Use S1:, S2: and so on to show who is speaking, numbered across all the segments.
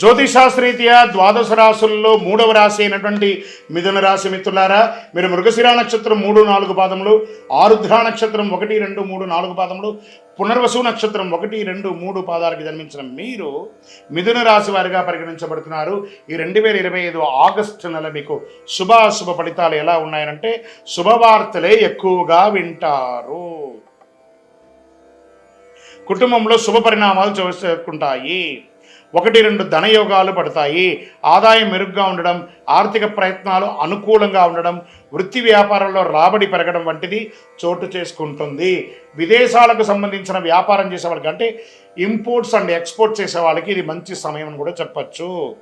S1: జ్యోతిషాస్త్రీత్యా ద్వాదశ రాశుల్లో మూడవ రాశి అయినటువంటి మిథున రాశి మిత్రులారా మీరు మృగశిరా నక్షత్రం మూడు నాలుగు పాదములు ఆరుద్ర నక్షత్రం ఒకటి రెండు మూడు నాలుగు పాదములు పునర్వసు నక్షత్రం ఒకటి రెండు మూడు పాదాలకు జన్మించిన మీరు మిథున రాశి వారిగా పరిగణించబడుతున్నారు. ఈ రెండు వేల ఇరవై ఐదు ఆగస్టు నెల మీకు శుభాశుభ ఫలితాలు ఎలా ఉన్నాయనంటే శుభవార్తలే ఎక్కువగా వింటారు. కుటుంబంలో శుభ పరిణామాలు చేసుకుంటాయి ఒకటి రెండు ధనయోగాలు పడతాయి. ఆదాయం మెరుగ్గా ఉండడం ఆర్థిక ప్రయత్నాలు అనుకూలంగా ఉండడం వృత్తి వ్యాపారంలో రాబడి పెరగడం వంటిది చోటు చేసుకుంటుంది. విదేశాలకు సంబంధించిన వ్యాపారం చేసే వాళ్ళకి ఇంపోర్ట్స్ అండ్ ఎక్స్పోర్ట్ చేసే వాళ్ళకి ఇది మంచి సమయం అని కూడా చెప్పచ్చు.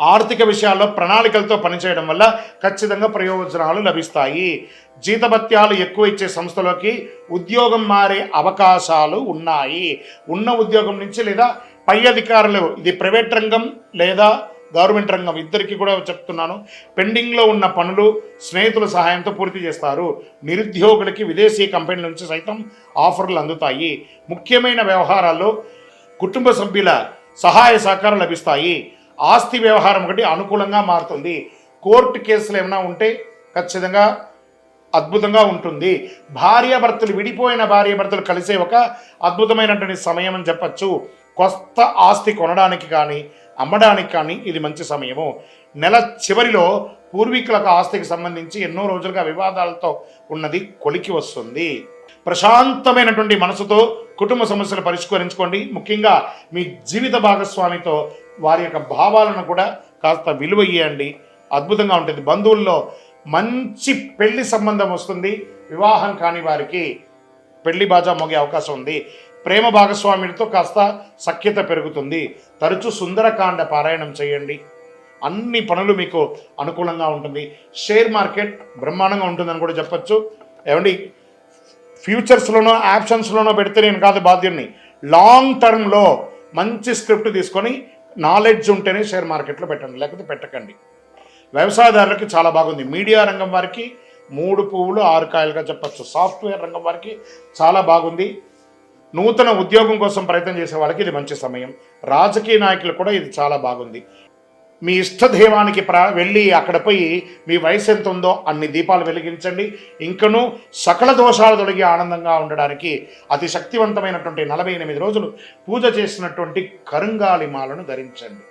S1: ఆర్థిక విషయాల్లో ప్రణాళికలతో పనిచేయడం వల్ల ఖచ్చితంగా ప్రయోజనాలు లభిస్తాయి. జీతభత్యాలు ఎక్కువ ఇచ్చే సంస్థలోకి ఉద్యోగం మారే అవకాశాలు ఉన్నాయి. ఉన్న ఉద్యోగం నుంచి లేదా పై అధికారులు ఇది ప్రైవేట్ రంగం లేదా గవర్నమెంట్ రంగం ఇద్దరికి కూడా చెప్తున్నాను. పెండింగ్లో ఉన్న పనులు స్నేహితుల సహాయంతో పూర్తి చేస్తారు. నిరుద్యోగులకి విదేశీ కంపెనీల నుంచి సైతం ఆఫర్లు అందుతాయి. ముఖ్యమైన వ్యవహారాల్లో కుటుంబ సభ్యుల సహాయ సహకారం లభిస్తాయి. ఆస్తి వ్యవహారం ఒకటి అనుకూలంగా మారుతుంది. కోర్టు కేసులు ఏమైనా ఉంటే ఖచ్చితంగా అద్భుతంగా ఉంటుంది. భార్యాభర్తలు విడిపోయిన భార్యాభర్తలు కలిసే ఒక అద్భుతమైనటువంటి సమయం అని చెప్పచ్చు. కొత్త ఆస్తి కొనడానికి కానీ అమ్మడానికి కానీ ఇది మంచి సమయము. నెల చివరిలో పూర్వీకులకు ఆస్తికి సంబంధించి ఎన్నో రోజులుగా వివాదాలతో ఉన్నది కొలికి వస్తుంది. ప్రశాంతమైనటువంటి మనసుతో కుటుంబ సమస్యలు పరిష్కరించుకోండి. ముఖ్యంగా మీ జీవిత భాగస్వామితో వారి యొక్క భావాలను కూడా కాస్త విలువ ఇవ్వండి అద్భుతంగా ఉంటుంది. బంధువుల్లో మంచి పెళ్ళి సంబంధం వస్తుంది. వివాహం కాని వారికి పెళ్ళి బాజా మోగే అవకాశం ఉంది. ప్రేమ భాగస్వామితో కాస్త సఖ్యత పెరుగుతుంది. తరచూ సుందరకాండ పారాయణం చేయండి. అన్ని పనులు మీకు అనుకూలంగా ఉంటుంది. షేర్ మార్కెట్ బ్రహ్మాండంగా ఉంటుందని కూడా చెప్పచ్చు. ఏమండి? ఫ్యూచర్స్లోనో యాప్షన్స్లోనో పెడితే నేను కాదు బాధ్యుడిని లాంగ్ టర్మ్లో మంచి స్క్రిప్ట్ తీసుకొని నాలెడ్జ్ ఉంటేనే షేర్ మార్కెట్లో పెట్టండి. లేకపోతే పెట్టకండి. వ్యవసాయదారులకి చాలా బాగుంది. మీడియా రంగం వారికి మూడు పువ్వులు ఆరు కాయలుగా చెప్పచ్చు. సాఫ్ట్వేర్ రంగం వారికి చాలా బాగుంది. నూతన ఉద్యోగం కోసం ప్రయత్నం చేసే వాళ్ళకి ఇది మంచి సమయం. రాజకీయ నాయకులు కూడా ఇది చాలా బాగుంది. మీ ఇష్టదైవానికి ప్రా వెళ్ళి అక్కడ పోయి మీ వయసు ఎంత ఉందో అన్ని దీపాలు వెలిగించండి. ఇంకనూ సకల దోషాలు తొలగి ఆనందంగా ఉండడానికి అతి శక్తివంతమైనటువంటి నలభై ఎనిమిది రోజులు పూజ చేసినటువంటి కరుంగాలి మాలను ధరించండి.